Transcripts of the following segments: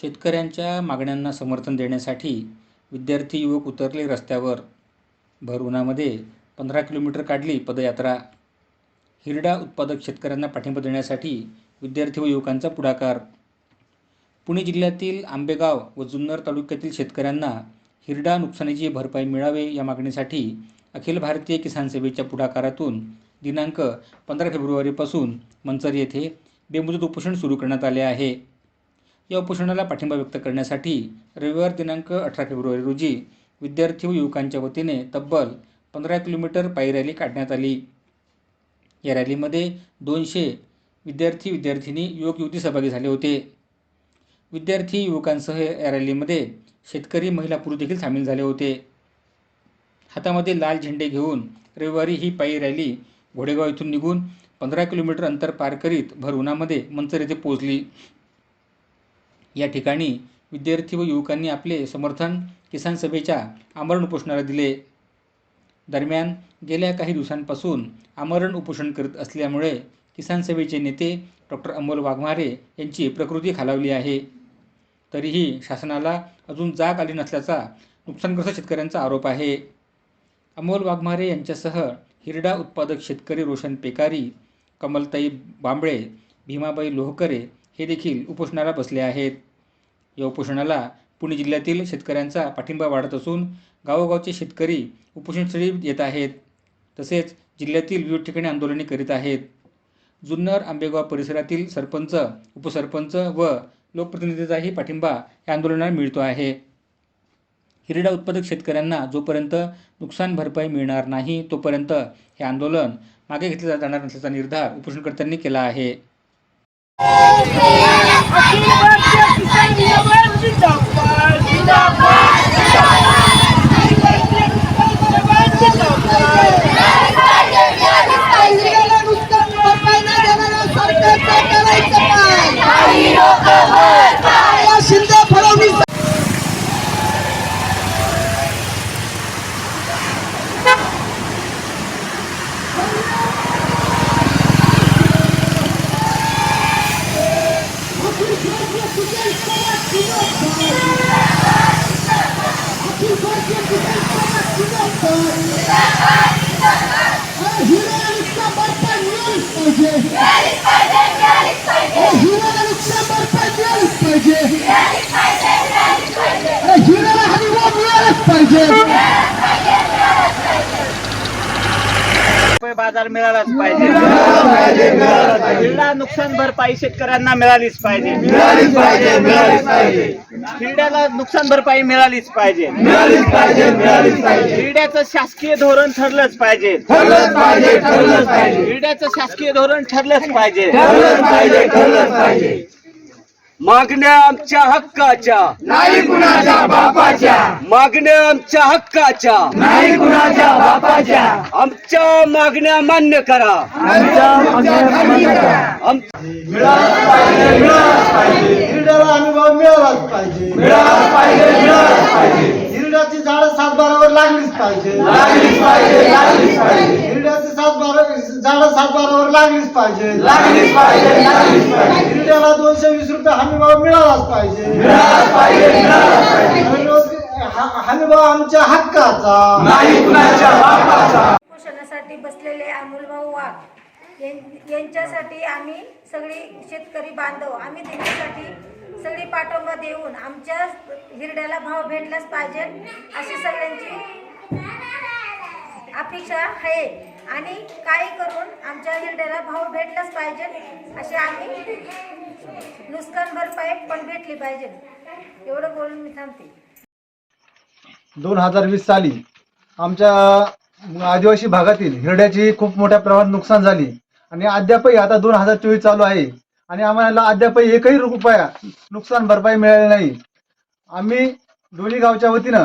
शेतकऱ्यांच्या मागण्यांना समर्थन देण्यासाठी विद्यार्थी युवक उतरले रस्त्यावर. भर उन्हामध्ये पंधरा किलोमीटर काढली पदयात्रा. हिरडा उत्पादक शेतकऱ्यांना पाठिंबा देण्यासाठी विद्यार्थी व युवकांचा पुढाकार. पुणे जिल्ह्यातील आंबेगाव व जुन्नर तालुक्यातील शेतकऱ्यांना हिरडा नुकसानीची भरपाई मिळावे या मागणीसाठी अखिल भारतीय किसान सेवेच्या पुढाकारातून दिनांक पंधरा फेब्रुवारीपासून मंचर येथे बेमुदत उपोषण सुरू करण्यात आले आहे. या उपोषणाला पाठिंबा व्यक्त करण्यासाठी रविवार दिनांक अठरा फेब्रुवारी रोजी विद्यार्थी व युवकांच्या वतीने तब्बल पंधरा किलोमीटर पायी रॅली काढण्यात आली. या रॅलीमध्ये दोनशे विद्यार्थी विद्यार्थिनी युवक युवती सहभागी झाले होते. विद्यार्थी युवकांसह या रॅलीमध्ये शेतकरी महिला पुरुष देखील सामील झाले होते. हातामध्ये लाल झेंडे घेऊन रविवारी ही पायी रॅली घोडेगाव इथून निघून पंधरा किलोमीटर अंतर पार करीत भर उन्हामध्ये मंचर येथे पोहोचली. या ठिकाणी विद्यार्थी व युवकांनी आपले समर्थन किसान सभेच्या आमरण उपोषणाला दिले. दरम्यान गेल्या काही दिवसांपासून आमरण उपोषण करत असल्यामुळे किसान सभेचे नेते डॉक्टर अमोल वाघमारे यांची प्रकृती खालावली आहे. तरीही शासनाला अजून जाग आली नसल्याचा नुकसानग्रस्त शेतकऱ्यांचा आरोप आहे. अमोल वाघमारे यांच्यासह हिरडा उत्पादक शेतकरी रोशन पेकारी कमलताई बांबळे भीमाबाई लोहकरे हे देखील उपोषणाला बसले आहेत. या उपोषणाला पुणे जिल्ह्यातील शेतकऱ्यांचा पाठिंबा वाढत असून गावोगावचे शेतकरी उपोषणस्थळी येत आहेत. तसेच जिल्ह्यातील विविध ठिकाणी आंदोलने करीत आहेत. जुन्नर आंबेगाव परिसरातील सरपंच उपसरपंच व लोकप्रतिनिधीचाही पाठिंबा या आंदोलनाला मिळतो आहे. हिरडा उत्पादक शेतकऱ्यांना जोपर्यंत नुकसान भरपाई मिळणार नाही तोपर्यंत हे आंदोलन मागे घेतले जाणार नसल्याचा निर्धार उपोषणकर्त्यांनी केला आहे. अखिल भारतीय किसान जिंदाबाद जिंदाबाद जिंदाबाद अखिल भारतीय किसान जिंदाबाद पाहिजेला नुकसान भरपाई न देणाऱ्या सरकारचं करायचं काय? या शिंदे फडणवीस हिराला नुकसान भरपाई मिळालीच पाहिजे. हिराला नुकसान भरपाई मिळालीच पाहिजे हिराला हमी भाव मिळालाच पाहिजे रुपये बाजार मिळालाच पाहिजे. नुकसान भरपाई शेतकऱ्यांना मिळालीच पाहिजे. हिरड्याला नुकसान भरपाई मिळालीच पाहिजे. हिरड्याचं शासकीय धोरण ठरलंच पाहिजे. हिरड्याचं शासकीय धोरण ठरलंच पाहिजे. मागण्या आमच्या हक्काच्या. नाही कुणाच्या बापाच्या. मागण्या आमच्या हक्काच्या. नाही कुणाच्या बापाच्या. आमच्या मागण्या मान्य करा. आम- हिरड्याला हमी भाव मिळालाच पाहिजे. मिळाला पाहिजे मिळाला पाहिजे. हिरड्याची झाडं सातबारावर लागलीच पाहिजे. लागलीच पाहिजे लागलीच पाहिजे. हिरड्याची सातबारा झाडं सातबारावर लागलीच पाहिजे. लागलीच पाहिजे लागलीच पाहिजे. हिरड्याला दोनशे वीस रुपये हमी भाव मिळालाच पाहिजे हा- हमी भाव आमच्या हक्काचा. उपोषणासाठी बसलेले अमोलभाऊ वाघ. यां- यांच्यासाठी आम्ही सगळी शेतकरी बांधव आम्ही त्यांच्यासाठी सगळी पाठिंबा देऊन आमच्या हिरड्याला भाव भेटलाच पाहिजे अशी सगळ्यांची अपेक्षा आहे. आणि काही करून आमच्या हिरड्याला भाव भेटलाच पाहिजे. असे आम्ही नुकसान भरपाई पण भेटली पाहिजे. एवढं बोलून मी थांबते. दोन हजार वीस साली आमच्या आदिवासी भागातील हिरड्याची खूप मोठ्या प्रमाणात नुकसान झाली. आणि अद्यापही आता दोन हजार चोवीस चालू आहे. आणि आम्हाला अद्यापही एकही रुपया नुकसान भरपाई मिळाली नाही. आम्ही दोन्ही गावच्या वतीनं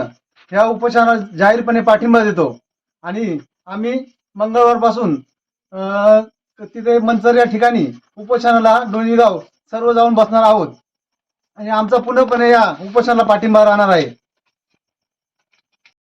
ह्या उपोषणाला जाहीरपणे पाठिंबा देतो. आणि आम्ही मंगळवारपासून तिथे मंचर या ठिकाणी उपोषणाला दोन्ही गाव सर्व जाऊन बसणार आहोत. आणि आमचा पूर्णपणे या उपोषणाला पाठिंबा राहणार आहे.